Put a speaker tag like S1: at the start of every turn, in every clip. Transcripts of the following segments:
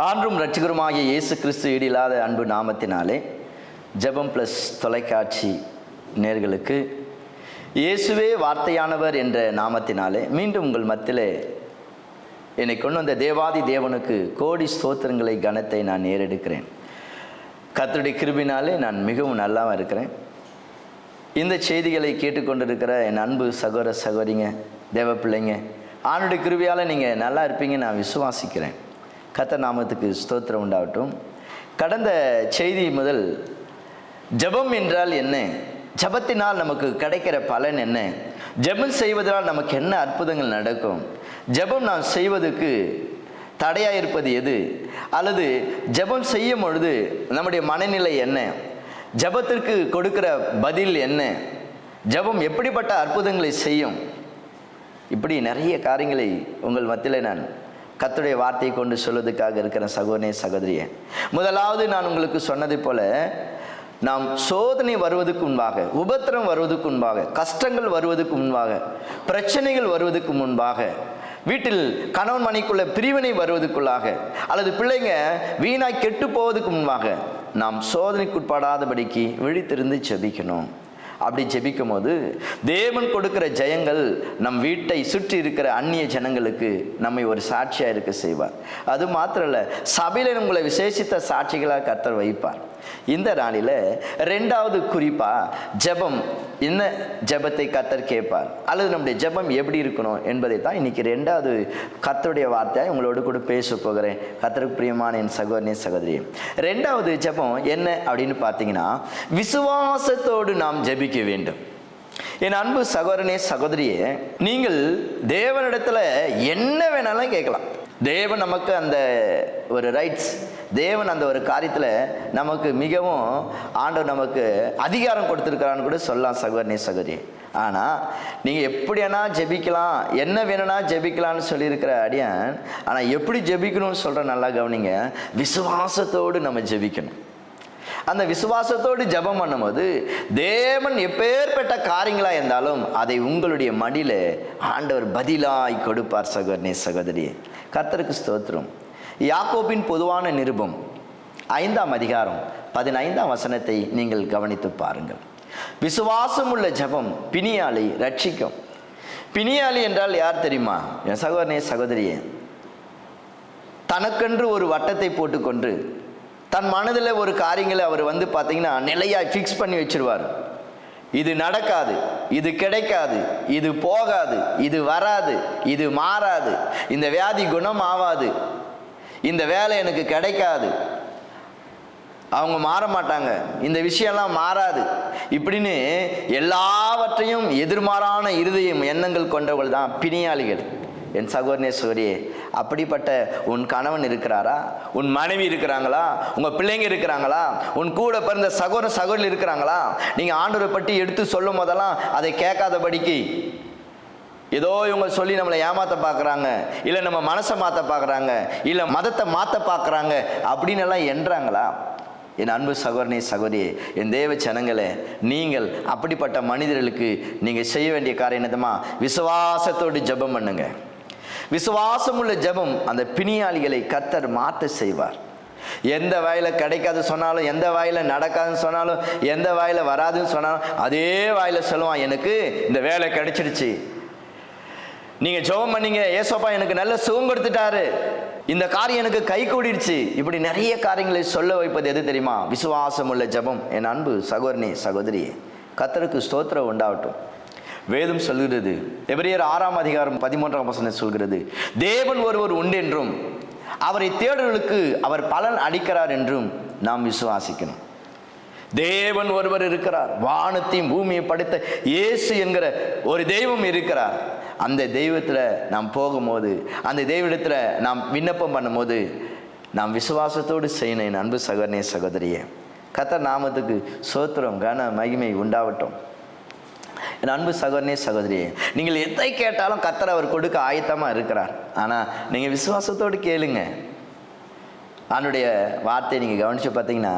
S1: ஆன்றும் ரட்சகருமாகிய இயேசு கிறிஸ்து ஈடில்லாத அன்பு நாமத்தினாலே ஜெபம் ப்ளஸ் தொலைக்காட்சி நேர்களுக்கு இயேசுவே வார்த்தையானவர் என்ற நாமத்தினாலே மீண்டும் உங்கள் மத்தியிலே என்னை கொண்டு வந்த தேவாதி தேவனுக்கு கோடி ஸ்தோத்திரங்களை கனத்தை நான் ஏறெடுக்கிறேன். கத்தருடைய கிருபினாலே நான் மிகவும் நல்லாவும் இருக்கிறேன். இந்த செய்திகளை கேட்டுக்கொண்டிருக்கிற என் அன்பு சகோதர சகோதரிங்க தேவ பிள்ளைங்க ஆணுடைய கிருபியால் நீங்கள் நல்லா இருப்பீங்க நான் விசுவாசிக்கிறேன். கத்த நாமத்துக்கு ஸ்தோத்திரம் உண்டாகட்டும். கடந்த செய்தி முதல் ஜெபம் என்றால் என்ன? ஜெபத்தினால் நமக்கு கிடைக்கிற பலன் என்ன? ஜெபம் செய்வதனால் நமக்கு என்ன அற்புதங்கள் நடக்கும்? ஜெபம் நாம் செய்வதற்கு தடையாக இருப்பது எது? அல்லது ஜெபம் செய்யும் பொழுது நம்முடைய மனநிலை என்ன? ஜெபத்திற்கு கொடுக்கிற பதில் என்ன? ஜெபம் எப்படிப்பட்ட அற்புதங்களை செய்யும்? இப்படி நிறைய காரியங்களை உங்கள் மத்தியில் நான் கத்துடைய வார்த்தையை கொண்டு சொல்வதற்காக இருக்கிற சகோதரே சகோதரியே முதலாவது நான் உங்களுக்கு சொன்னதை போல நாம் சோதனை வருவதற்கு முன்பாக உபத்திரம் வருவதற்கு முன்பாக கஷ்டங்கள் வருவதற்கு முன்பாக பிரச்சனைகள் வருவதற்கு முன்பாக வீட்டில் கணவன் மனைக்குள்ள பிரிவினை வருவதற்குள்ளாக அல்லது பிள்ளைங்க வீணாய் கெட்டு போவதற்கு முன்பாக நாம் சோதனைக்குட்படாதபடிக்கு விழித்திருந்து செபிக்கணும் அப்படி ஜெபிக்கும் போது தேவன் கொடுக்கிற ஜெயங்கள் நம் வீட்டை சுற்றி இருக்கிற அந்நிய ஜனங்களுக்கு நம்மை ஒரு சாட்சியாக இருக்க செய்வார். அது மாத்திரம் இல்லை சபையில் உங்களை விசேஷித்த சாட்சிகளாக கர்த்தர் வைப்பார் இந்த நாளில் ரெண்டாவது குறிப்பாக ஜெபம். என்ன ஜெபத்தை கத்தர் கேட்பார்? அல்லது நம்முடைய ஜெபம் எப்படி இருக்கணும் என்பதை தான் இன்னைக்கு ரெண்டாவது கத்தருடைய வார்த்தையாக உங்களோடு கூட பேச போகிறேன். கத்தருக்கு பிரியமான என் சகோதரனே சகோதரி ரெண்டாவது ஜெபம் என்ன அப்படின்னு பார்த்தீங்கன்னா விசுவாசத்தோடு நாம் ஜெபிக்க வேண்டும். என் அன்பு சகோதரனே சகோதரியே நீங்கள் தேவனிடத்தில் என்ன வேணாலும் கேட்கலாம். தேவன் நமக்கு அந்த ஒரு ரைட்ஸ் தேவன் அந்த ஒரு காரியத்தில் நமக்கு மிகவும் ஆண்டவர் நமக்கு அதிகாரம் கொடுத்துருக்கிறான்னு கூட சொல்லலாம் சகோதரனே சகோதரி. ஆனால் நீங்கள் எப்படியானா ஜெபிக்கலாம் என்ன வேணும்னா ஜெபிக்கலாம்னு சொல்லியிருக்கிற அடியான் ஆனால் எப்படி ஜெபிக்கணும்னு சொல்கிற நல்லா கவனிங்க விசுவாசத்தோடு நம்ம ஜெபிக்கணும். அந்த விசுவாசத்தோடு ஜெபம் பண்ணும்போது தேவன் எப்பேற்பட்ட காரியங்களாக இருந்தாலும் அதை உங்களுடைய மடியில் ஆண்டவர் பதிலாய் கொடுப்பார் சகோதரனே சகோதரி கர்த்தருக்கு ஸ்தோத்திரம். யாக்கோபின் பொதுவான நிருபம் ஐந்தாம் அதிகாரம் பதினைந்தாம் வசனத்தை நீங்கள் கவனித்து பாருங்கள். விசுவாசம் உள்ள ஜெபம் பிணியாளை ரட்சிக்கும். பிணியாளி என்றால் யார் தெரியுமா? என் சகோதரனே சகோதரியே. தனக்கென்று ஒரு வட்டத்தை போட்டுக்கொண்டு தன் மனதில் ஒரு காரியங்களை அவர் வந்து பார்த்தீங்கன்னா நிலையாக ஃபிக்ஸ் பண்ணி வச்சிருவார். இது நடக்காது இது கிடைக்காது இது போகாது இது வராது இது மாறாது. இந்த வியாதி குணம் ஆகாது இந்த வேலை எனக்கு கிடைக்காது. அவங்க மாற மாட்டாங்க. இந்த விஷயம்லாம் மாறாது. இப்படின்னு எல்லாவற்றையும் எதிர்மாறான இருதயம் எண்ணங்கள் கொண்டவர்கள் தான் பிணியாளிகள். என் சகோதரேஸ்வரி அப்படிப்பட்ட உன் கணவன் இருக்கிறாரா? உன் மனைவி இருக்கிறாங்களா? உங்கள் பிள்ளைங்க இருக்கிறாங்களா? உன் கூட பிறந்த சகோதர சகோதரி இருக்கிறாங்களா? நீங்கள் ஆண்டவரை பற்றி எடுத்து சொல்லும் போதெல்லாம் அதை கேட்காதபடிக்கு ஏதோ இவங்க சொல்லி நம்மளை ஏமாத்த பார்க்குறாங்க இல்லை நம்ம மனசை மாற்ற பார்க்குறாங்க இல்லை மதத்தை மாற்ற பார்க்குறாங்க அப்படின்னு எல்லாம் என்றாங்களா? என் அன்பு சகோதரனே சகோதரி என் தேவ ஜனங்களே நீங்கள் அப்படிப்பட்ட மனிதர்களுக்கு நீங்கள் செய்ய வேண்டிய காரியம் என்னதுமா? விசுவாசத்தோடு ஜெபம் பண்ணுங்கள் விசுவாசம் உள்ள ஜெபம் அந்த பிணியாளிகளை கத்தர் மாற்ற செய்வார். எந்த வாயில கிடைக்காது சொன்னாலும் எந்த வாயில நடக்காதுன்னு சொன்னாலும் எந்த வாயில வராதுன்னு சொன்னாலும் அதே வாயில சொல்லுவான் எனக்கு இந்த வேலை கிடைச்சிருச்சு நீங்க ஜெபம் பண்ணீங்க ஏசோப்பா எனக்கு நல்ல சுகம் கொடுத்துட்டாரு. இந்த காரியம் எனக்கு கை கூடிடுச்சு. இப்படி நிறைய காரியங்களை சொல்ல வைப்பது எது தெரியுமா? விசுவாசம் உள்ள ஜெபம். என் அன்பு சகோதரனே சகோதரி கத்தருக்கு ஸ்தோத்திரம் உண்டாகட்டும். வேதம் சொல்கிறது. எபிரியர் ஆறாம் அதிகாரம் பதிமூன்றாம் வசனம் சொல்கிறது. தேவன் ஒருவர் உண்டு என்றும் அவரை தேடுகளுக்கு அவர் பலன் அளிக்கிறார் என்றும் நாம் விசுவாசிக்கணும். தேவன் ஒருவர் இருக்கிறார். வானத்தையும் பூமியை படைத்த இயேசு என்கிற ஒரு தெய்வம் இருக்கிறார். அந்த தெய்வத்தில் நாம் போகும்போது அந்த தெய்வத்தில் நாம் விண்ணப்பம் பண்ணும்போது நாம் விசுவாசத்தோடு செய்யணும். என் அன்பு சகோதரனே சகோதரியே கத்தர் நாமத்துக்கு சோத்திரம் கன மகிமை உண்டாகட்டும் என் அன்பு சகோதரனே சகோதரியே நீங்கள் எதை கேட்டாலும் கத்தர் அவர் கொடுக்க ஆயத்தமாக இருக்கிறார். ஆனால் நீங்கள் விசுவாசத்தோடு கேளுங்க. ஆண்டுடைய வார்த்தையை நீங்கள் கவனித்து பார்த்தீங்கன்னா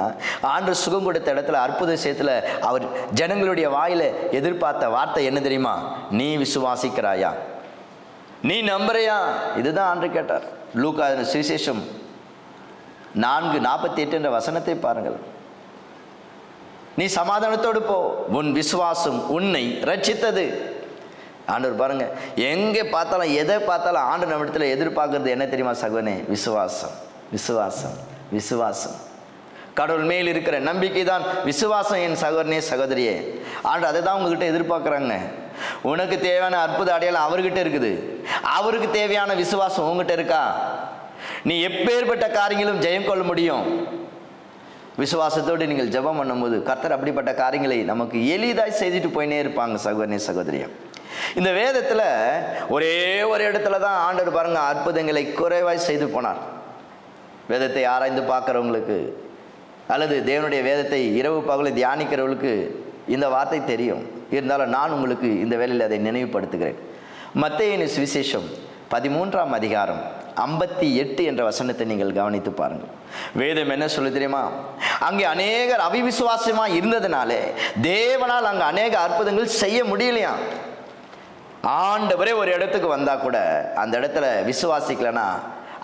S1: ஆண்டு சுகம் கொடுத்த இடத்துல அற்புத விஷயத்தில் அவர் ஜனங்களுடைய வாயில் எதிர்பார்த்த வார்த்தை என்ன தெரியுமா? நீ விசுவாசிக்கிறாயா? நீ நம்புறியா? இதுதான் ஆண்டு கேட்டார். லூக்கா சுவிசேஷம் நான்கு நாற்பத்தி எட்டு என்ற வசனத்தை பாருங்கள். நீ சமாதானத்தோடு போ. உன் விசுவாசம் உன்னை ரட்சித்தது ஆண்டவர் பாருங்க எங்கே பார்த்தாலும் எதை பார்த்தாலும் ஆண்டு நம்மிடத்தில் எதிர்பார்க்கறது என்ன தெரியுமா சகோனே விசுவாசம் விசுவாசம் விசுவாசம். கடவுள் மேல் இருக்கிற நம்பிக்கை தான் விசுவாசம் என் சகோதரனே சகோதரியே. ஆண்டு அதை தான் உங்ககிட்ட எதிர்பார்க்குறாங்க. உனக்கு தேவையான அற்புத அடையாளம் அவர்கிட்ட இருக்குது. அவருக்கு தேவையான விசுவாசம் உங்ககிட்ட இருக்கா? நீ எப்பேற்பட்ட காரியங்களும் ஜெயம் கொள்ள முடியும். விசுவாசத்தோடு நீங்கள் ஜெபம் பண்ணும்போது கர்த்தர் அப்படிப்பட்ட காரியங்களை நமக்கு எளிதாய் செய்துட்டு போயினே இருப்பாங்க சகோதரனே சகோதரியா. இந்த வேதத்தில் ஒரே ஒரு இடத்துல தான் ஆண்டவர் பாருங்க அற்புதங்களை குறைவாய் செய்து போனார். வேதத்தை ஆராய்ந்து பார்க்குறவங்களுக்கு அல்லது தேவனுடைய வேதத்தை இரவு பகலை தியானிக்கிறவங்களுக்கு இந்த வார்த்தை தெரியும். இருந்தாலும் நான் உங்களுக்கு இந்த வேலையில் அதை நினைவுபடுத்துகிறேன். மத்தேயின சுவிசேஷம் பதிமூன்றாம் அதிகாரம் ஐம்பத்தி எட்டு என்ற வசனத்தை நீங்கள் கவனித்து பாருங்கள். வேதம் என்ன சொல்லு தெரியுமா? அங்கே அநேகர் அவிவிசுவாசமாக இருந்ததுனாலே தேவனால் அங்கே அநேக அற்புதங்கள் செய்ய முடியலையாம் ஆண்டவரே ஒரு இடத்துக்கு வந்தால் கூட அந்த இடத்துல விசுவாசிக்கலனா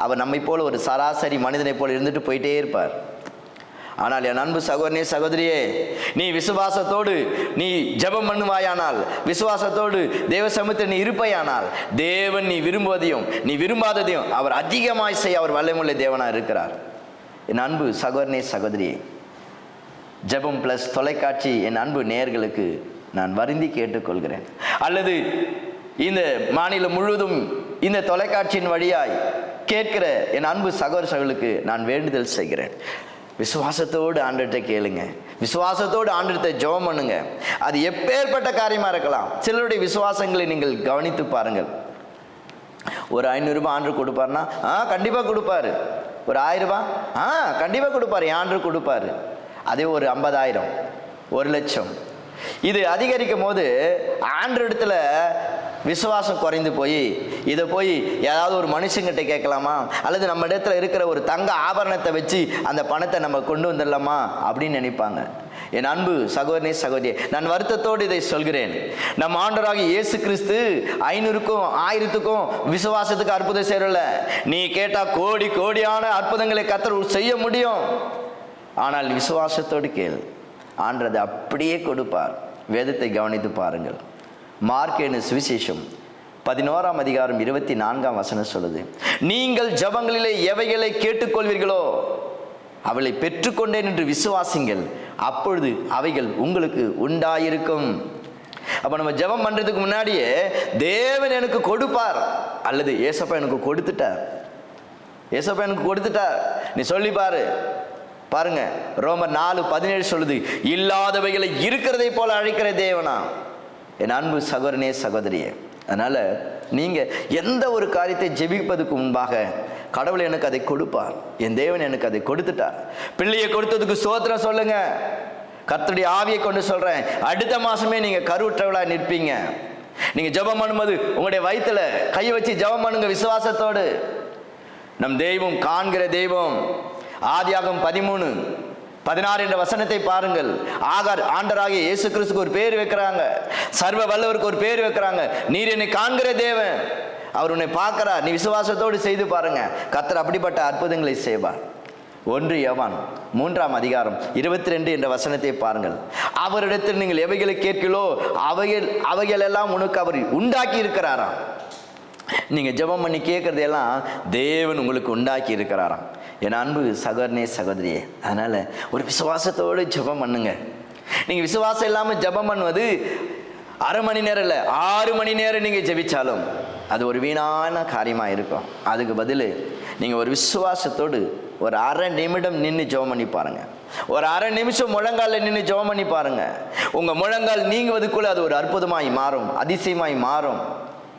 S1: அவர் நம்மை போல ஒரு சராசரி மனிதனை போல் இருந்துட்டு போயிட்டே இருப்பார். ஆனால் என் அன்பு சகோதரனே சகோதரியே நீ விசுவாசத்தோடு நீ ஜெபம் பண்ணுவாயானால் விசுவாசத்தோடு தேவ சமூகத்தில் நீ இருப்பையானால் தேவன் நீ விரும்புவதையும் நீ விரும்பாததையும் அவர் அதிகமாய் செய்ய அவர் வல்லமுள்ள தேவனாக இருக்கிறார். என் அன்பு சகோதரனே சகோதரியே ஜெபம் ப்ளஸ் தொலைக்காட்சி என் அன்பு நேர்களுக்கு நான் வருந்தி கேட்டுக்கொள்கிறேன். அல்லது இந்த மாநிலம் முழுவதும் இந்த தொலைக்காட்சியின் வழியாய் கேட்கிற என் அன்பு சகோதரர்களுக்கு நான் வேண்டுதல் செய்கிறேன். விசுவாசத்தோடு ஆண்டுகிட்ட கேளுங்க. விசுவாசத்தோடு ஆண்டுகிட்ட ஜெபம் பண்ணுங்க. அது எப்பேற்பட்ட காரியமாக இருக்கலாம். சிலருடைய விசுவாசங்களை நீங்கள் கவனித்து பாருங்கள். ஒரு ஐநூறுரூபா ஆண்டு கொடுப்பாருன்னா ஆ கண்டிப்பாக கொடுப்பாரு. ஒரு ஆயிரம் ஆ கண்டிப்பாக கொடுப்பாரு. ஆண்டு கொடுப்பாரு. அதே ஒரு ஐம்பதாயிரம். ஒரு லட்சம். இது அதிகரிக்கும் போது ஆண்டு இடத்துல விசுவாசம் குறைந்து போய் இதை போய் ஏதாவது ஒரு மனுஷங்கிட்ட கேட்கலாமா? அல்லது நம்ம இடத்துல இருக்கிற ஒரு தங்க ஆபரணத்தை வச்சு அந்த பணத்தை நம்ம கொண்டு வந்துடலாமா? அப்படின்னு நினைப்பாங்க. என் அன்பு சகோதரனே சகோதரியே நான் வருத்தத்தோடு இதை சொல்கிறேன். நம் ஆண்டராக இயேசு கிறிஸ்து ஐநூறுக்கும் ஆயிரத்துக்கும் விசுவாசத்துக்கு அற்புதம் செய்யறல நீ கேட்டா கோடி கோடியான அற்புதங்களை கத்தர் செய்ய முடியும். ஆனால் விசுவாசத்தோடு கேள். ஆண்டதை அப்படியே கொடுப்பார். வேதத்தை கவனித்து பாருங்கள். மார்க்கேனு சுவிசேஷம். பதினோராம் அதிகாரம் இருபத்தி நான்காம் வசனம் சொல்லுது. நீங்கள் ஜபங்களிலே எவைகளை கேட்டுக்கொள்வீர்களோ அவளை பெற்றுக்கொண்டேன் என்று விசுவாசிங்கள். அப்பொழுது அவைகள் உங்களுக்கு உண்டாயிருக்கும். அப்போ நம்ம ஜெபம் பண்ணுறதுக்கு முன்னாடியே தேவன் எனக்கு கொடுப்பார். அல்லது ஏசப்பா எனக்கு கொடுத்துட்டார். ஏசப்பா எனக்கு கொடுத்துட்டார். நீ சொல்லி பாரு. பாருங்க ரோமர் நாலு பதினேழு சொல்லுது இல்லாதவைகளை இருக்கிறதை போல அழைக்கிற தேவனா? என் அன்பு சகோதரனே சகோதரியே அதனால் நீங்கள் எந்த ஒரு காரியத்தை ஜெபிப்பதுக்கு முன்பாக கடவுள் எனக்கு அதை கொடுப்பார். என் தேவன் எனக்கு அதை கொடுத்துட்டார். பிள்ளையை கொடுத்ததுக்கு சோத்திரம் சொல்லுங்க. கர்த்தருடைய ஆவியை கொண்டு சொல்கிறேன் அடுத்த மாதமே நீங்கள் கருவுற்றவளாக நிற்பீங்க. நீங்கள் ஜெபம் பண்ணும்போது உங்களுடைய வயிற்றில் கை வச்சு ஜெபம் பண்ணுங்க விசுவாசத்தோடு. நம் தெய்வம் காண்கிற தெய்வம். ஆதியாகம் பதிமூணு. பதினாறு என்ற வசனத்தை பாருங்கள். ஆகார் ஆண்டராகிய இயேசு கிறிஸ்துக்கு ஒரு பேர் வைக்கிறாங்க. சர்வ வல்லவருக்கு ஒரு பேர் வைக்கிறாங்க. நீர் என்னை காண்கிற தேவன். அவர் உன்னை பார்க்கிறார். நீ விசுவாசத்தோடு செய்து பாருங்க. கத்தர் அப்படிப்பட்ட அற்புதங்களை செய்வார். ஒன்று யவான் மூன்றாம் அதிகாரம் இருபத்தி ரெண்டு என்ற வசனத்தை பாருங்கள். அவரிடத்தில் நீங்கள் எவைகளை கேட்கலோ அவைகள் அவைகள் எல்லாம் உனக்கு அவர் உண்டாக்கி இருக்கிறாராம். நீங்கள் ஜெபம் பண்ணி கேட்குறதையெல்லாம் தேவன் உங்களுக்கு உண்டாக்கி இருக்கிறாராம். என் அன்பு சகோதரனே சகோதரியே அதனால் ஒரு விசுவாசத்தோடு ஜெபம் பண்ணுங்க. நீங்கள் விசுவாசம் இல்லாமல் ஜெபம் பண்ணுவது அரை மணி நேரம் இல்லை ஆறு மணி நேரம் நீங்கள் ஜெபிச்சாலும் அது ஒரு வீணான காரியமாக இருக்கும். அதுக்கு பதில் நீங்கள் ஒரு விசுவாசத்தோடு ஒரு அரை நிமிடம் நின்று ஜெபம் பண்ணி பாருங்கள் ஒரு அரை நிமிஷம் முழங்காலில் நின்று ஜெபம் பண்ணி பாருங்க. உங்கள் முழங்கால் நீங்குவதுக்குள்ளே அது ஒரு அற்புதமாய் மாறும் அதிசயமாய் மாறும்.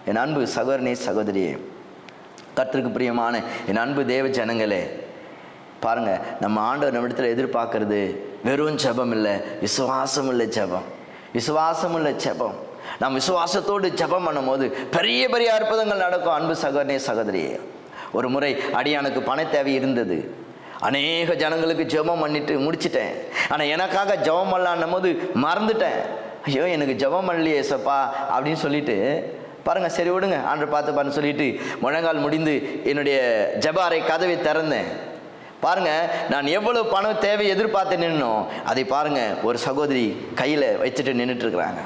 S1: என் அன்பு சகோதரனே சகோதரியே கத்திற்கு பிரியமான என் அன்பு தேவ ஜனங்களே பாருங்கள் நம்ம ஆண்டவர் நம்மிடத்தில் எதிர்பார்க்கறது வெறும் ஜபம் இல்லை விசுவாசம் இல்லை ஜெபம். விசுவாசம் இல்லை ஜபம். நாம் விசுவாசத்தோடு ஜெபம் பண்ணும்போது பெரிய பெரிய அற்புதங்கள் நடக்கும் அன்பு சகோதரனே சகோதரியே. ஒரு முறை அடியானுக்கு பண தேவை இருந்தது. அநேக ஜனங்களுக்கு ஜெபம் பண்ணிட்டு முடிச்சிட்டேன். ஆனால் எனக்காக ஜெபம் பண்ணலான்னும் போது மறந்துட்டேன். ஐயோ எனக்கு ஜெபம் பண்ணலையே சப்பா அப்படின்னு சொல்லிட்டு பாருங்கள் சரி விடுங்க. ஆண்டு பார்த்து பாருன்னு சொல்லிட்டு முழங்கால் முடிந்து என்னுடைய ஜபாரை கதவை திறந்தேன். பாருங்க நான் எவ்வளவு பணம் தேவை எதிர்பார்த்து நின்னோம் அதை பாருங்க ஒரு சகோதரி கையில் வச்சுட்டு நின்றுட்டு இருக்கிறாங்க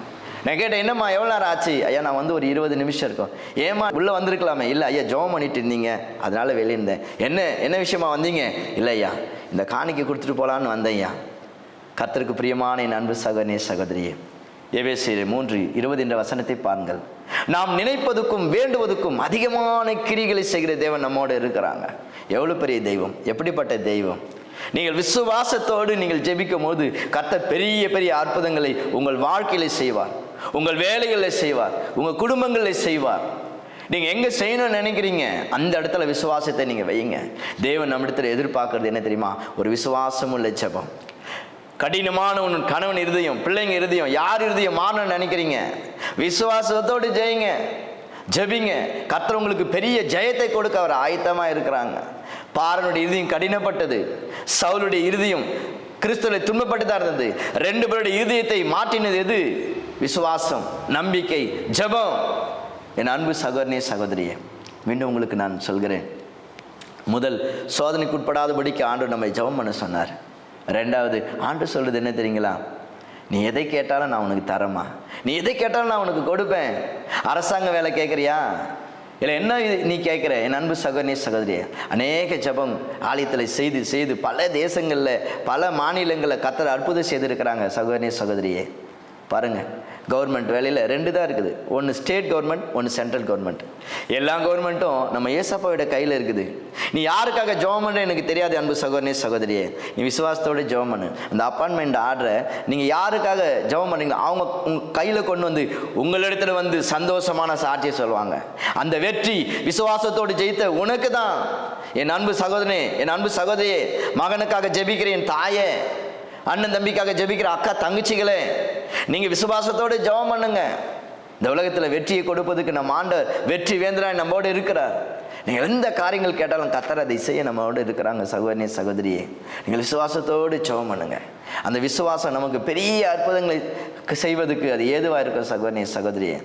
S1: நான் கேட்டேன் என்னம்மா எவ்வளோ நேரம் ஆச்சு? ஐயா நான் வந்து ஒரு இருபது நிமிஷம் இருக்கும். ஏம்மா உள்ளே வந்திருக்கலாமே. இல்லை ஐயா ஜோம் பண்ணிட்டு இருந்தீங்க. அதனால வெளியே இருந்தேன். என்ன என்ன விஷயமா வந்தீங்க? இல்லை ஐயா இந்த காணிக்கை கொடுத்துட்டு போகலான்னு வந்தேன் ஐயா. கர்த்தருக்கு பிரியமான என் அன்பு சகனே சகோதரியே எபேசியர் மூன்று இருபது என்ற வசனத்தை பாருங்கள். நாம் நினைப்பதுக்கும் வேண்டுவதுக்கும் அதிகமான கிரிகளை செய்கிற தேவன் நம்மோடு இருக்கிறாங்க. எவ்வளோ பெரிய தெய்வம்? எப்படிப்பட்ட தெய்வம்? நீங்கள் விசுவாசத்தோடு நீங்கள் ஜெபிக்கும் போது கத்த பெரிய பெரிய அற்புதங்களை உங்கள் வாழ்க்கையில செய்வார். உங்கள் வேலைகளில் செய்வார். உங்கள் குடும்பங்களில் செய்வார். நீங்கள் எங்கே செய்யணும்னு நினைக்கிறீங்க? அந்த இடத்துல விசுவாசத்தை நீங்கள் வையுங்க. தேவன் நம்மிடத்தில் எதிர்பார்க்கறது என்ன தெரியுமா? ஒரு விசுவாசம் உள்ள ஜபம். கடினமான உன் கணவன் இருதயம் பிள்ளைங்க இருதயம் யார் இருதயம் மாறணும்னு நினைக்கிறீங்க? விசுவாசத்தோடு ஜெயிங்க. ஜெபிங்க. கர்த்தர் உங்களுக்கு பெரிய ஜெயத்தை கொடுக்க அவர் ஆயத்தமாக இருக்கிறாங்க. பாரனுடைய இறுதியும் கடினப்பட்டது. சவுலுடைய இறுதியும் கிறிஸ்துவை துன்பப்பட்டுதான் இருந்தது. ரெண்டு பேருடைய இருதயத்தை மாற்றினது எது? விசுவாசம் நம்பிக்கை ஜெபம். என் அன்பு சகோதரனே சகோதரியே மீண்டும் உங்களுக்கு நான் சொல்கிறேன். முதல் சோதனைக்கு உட்படாதபடிக்கு ஆண்டு நம்மை ஜெபம் பண்ண சொன்னார். ரெண்டாவது ஆண்டு சொல்றது என்ன தெரியுங்களா? நீ எதை கேட்டாலும் நான் உனக்கு தரமா நீ எதை கேட்டாலும் நான் உனக்கு கொடுப்பேன். அரசாங்க வேலை கேட்குறியா? இல்லை என்ன இது நீ கேட்குற? என் அன்பு சகோதரி சகோதரிய அநேக ஜபம் ஆலயத்தில் செய்து செய்து பல தேசங்களில் பல மாநிலங்களில் கத்தர் அற்புதம் செய்திருக்கிறாங்க சகோதரி சகோதரியே. பாருங்கள் கவர்மெண்ட் வேலையில் ரெண்டு தான் இருக்குது. ஒன்று ஸ்டேட் கவர்மெண்ட் ஒன்று சென்ட்ரல் கவர்மெண்ட். எல்லா கவர்மெண்ட்டும் நம்ம ஏசப்பாவோட கையில் இருக்குது. நீ யாருக்காக ஜெபம் பண்ணுற எனக்கு தெரியாது அன்பு சகோதரனே சகோதரியே. நீ விசுவாசத்தோட ஜெபம் பண்ணு. அந்த அப்பாயின்மெண்ட் ஆர்டரை நீங்கள் யாருக்காக ஜெபம் பண்ணீங்களோ அவங்க உங்கள் கையில் கொண்டு வந்து உங்களிடத்துல வந்து சந்தோஷமான சாட்சியை சொல்லுவாங்க. அந்த வெற்றி விசுவாசத்தோடு ஜெயித்த உனக்கு தான். என் அன்பு சகோதரனே என் அன்பு சகோதரியே மகனுக்காக ஜெபிக்கிற என் தாயே அண்ணன் தம்பிக்காக ஜெபிக்கிற அக்கா தங்கச்சிகளே நீங்கள் விசுவாசத்தோடு ஜெபம் பண்ணுங்க. இந்த உலகத்தில் வெற்றியை கொடுப்பதுக்கு நம்ம ஆண்டவர் வெற்றி வேந்தராய் நம்மோடு இருக்கிறார். நீங்கள் எந்த காரியங்கள் கேட்டாலும் கத்தர் அதை செய்ய நம்மோடு இருக்கிறாங்க சகோதரி சகோதரியே. நீங்கள் விசுவாசத்தோடு ஜெபம் பண்ணுங்க. அந்த விசுவாசம் நமக்கு பெரிய அற்புதங்களை செய்வதற்கு அது ஏதுவாக இருக்கும் சகோதரி சகோதரியே.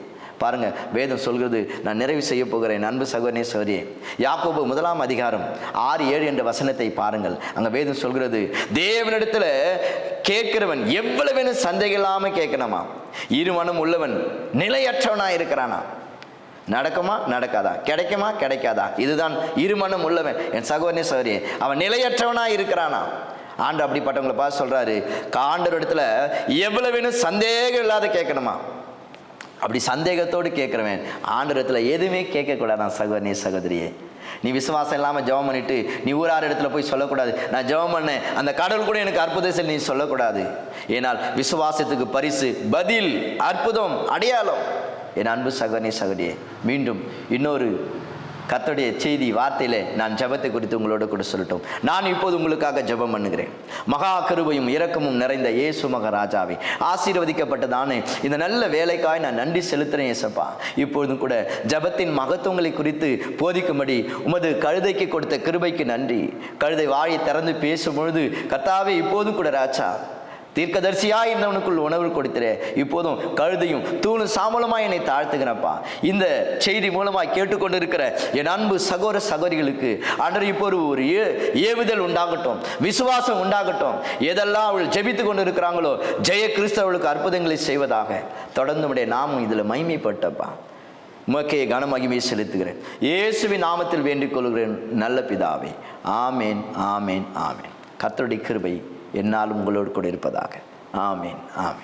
S1: பாருங்க வேதம் சொல்கிறது நான் நிறைவு செய்ய போகிறேன் அன்பு சகோதரனே சகோதரியே. யாக்கோபு முதலாம் அதிகாரம் ஆறு ஏழு என்ற வசனத்தை பாருங்கள். அங்க வேதம் சொல்கிறது தேவனிடத்துல கேட்கிறவன் எவ்வளவு சந்தேகம் இல்லாமல் கேட்கணுமா? இருமனம் உள்ளவன் நிலையற்றவனா இருக்கிறானா? நடக்குமா? நடக்காதா? கிடைக்குமா? கிடைக்காதா? இதுதான் இருமனம் உள்ளவன். என் சகோதரனே சகோதரி அவன் நிலையற்றவனா இருக்கிறானா? ஆண்டு அப்படிப்பட்டவங்களை பார்த்து சொல்றாரு காண்டர் இடத்துல எவ்வளவு சந்தேகம் இல்லாத கேட்கணுமா? அப்படி சந்தேகத்தோடு கேட்குறவன் ஆண்டு இடத்துல எதுவுமே கேட்கக்கூடாதான் சகோதரி சகோதரியே. நீ விசுவாசம் இல்லாமல் ஜெபம் பண்ணிட்டு நீ ஊரார் இடத்துல போய் சொல்லக்கூடாது. நான் ஜெபம் பண்ணேன். அந்த கடவுள் கூட எனக்கு அற்புதம் நீ சொல்லக்கூடாது. ஏனால் விசுவாசத்துக்கு பரிசு பதில் அற்புதம் அடையாளம். என் அன்பு சகோதரி சகடியே மீண்டும் இன்னொரு கர்த்தருடைய செய்தி வார்த்தையில நான் ஜெபத்தை குறித்து உங்களோட கூட சொல்லட்டும். நான் இப்போது உங்களுக்காக ஜெபம் பண்ணுகிறேன். மகா கருவையும் இரக்கமும் நிறைந்த இயேசு மகராஜாவை ஆசீர்வதிக்கப்பட்டதானே. இந்த நல்ல வேலைக்காய் நான் நன்றி செலுத்துறேன் ஏசப்பா. இப்பொழுதும் கூட ஜெபத்தின் மகத்துவங்களை குறித்து போதிக்கும்படி உமது கழுதைக்கு கொடுத்த கிருபைக்கு நன்றி. கழுதை வாயை திறந்து பேசும் பொழுது கத்தாவே இப்போதும் கூட ராஜா தீர்க்கதரிசியாய் இருந்தவனுக்குள் உணவு கொடுத்துரு. இப்போதும் கழுதையும் தூணும் சாமலமாக என்னை தாழ்த்துகிறப்பா. இந்த செய்தி மூலமாய் கேட்டுக்கொண்டிருக்கிற என் அன்பு சகோர சகோதரிகளுக்கு அன்று இப்போ ஒரு ஒரு ஏ- ஏவுதல் உண்டாகட்டும் விசுவாசம் உண்டாகட்டும். எதெல்லாம் அவள் ஜெபித்து கொண்டு இருக்கிறாங்களோ ஜெய கிறிஸ்தவளுக்கு அற்புதங்களை செய்வதாக. தொடர்ந்து உடைய நாமும் இதில் மைமைப்பட்டப்பா உமக்கே கனமகிமையை செலுத்துகிறேன். இயேசுவின் நாமத்தில் வேண்டிக் கொள்கிறேன் நல்ல பிதாவே. ஆமேன் ஆமேன் ஆமேன். கத்தருடைய கிருபை என்னால் உங்களோடு கூட இருப்பதாக. ஆமீன் ஆமீன்.